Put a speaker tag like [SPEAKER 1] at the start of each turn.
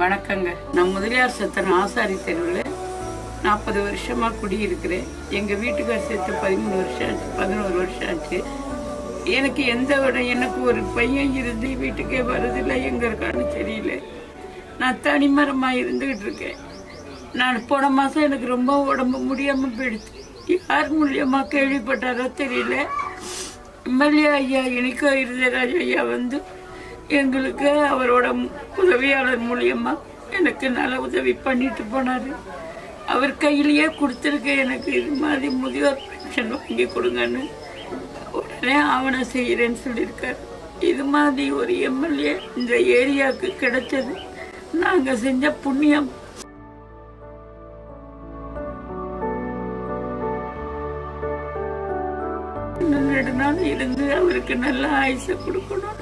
[SPEAKER 1] வணக்கங்க. நான் முதலியார் சத்தன் ஆசாரி தெருவில் நாற்பது வருஷமாக குடியிருக்கிறேன். எங்கள் வீட்டுக்கார் சேர்த்து பதிமூணு வருஷம் ஆச்சு பதினோரு வருஷம் ஆச்சு. எனக்கு எந்த விட எனக்கு ஒரு பையன் இருந்து வீட்டுக்கே வரதில்லை எங்கே இருக்கான்னு தெரியல. நான் தனிமரமாக இருந்துகிட்டு இருக்கேன். நான் போன மாதம் எனக்கு ரொம்ப உடம்பு முடியாமல் போயிடுச்சு. யார் மூலியமாக கேள்விப்பட்டாரோ தெரியல. எம்எல்ஏ ஐயா இனிக்கோ இருதராஜ் ஐயா வந்து எங்களுக்கு அவரோட உதவியாளர் மூலியமா எனக்கு நல்ல உதவி பண்ணிட்டு போனாரு. அவர் கையிலேயே கொடுத்துருக்க எனக்கு இது மாதிரி முதியோர் பென்ஷன் வாங்கி கொடுங்கன்னு உடனே ஆவணம் செய்கிறேன்னு சொல்லியிருக்காரு. இது மாதிரி ஒரு எம்எல்ஏ இந்த ஏரியாவுக்கு கிடைச்சது. நாங்கள் செஞ்ச புண்ணியம். ரெண்டு நாள் இருந்து அவருக்கு நல்ல ஆயுசை கொடுக்கணும்.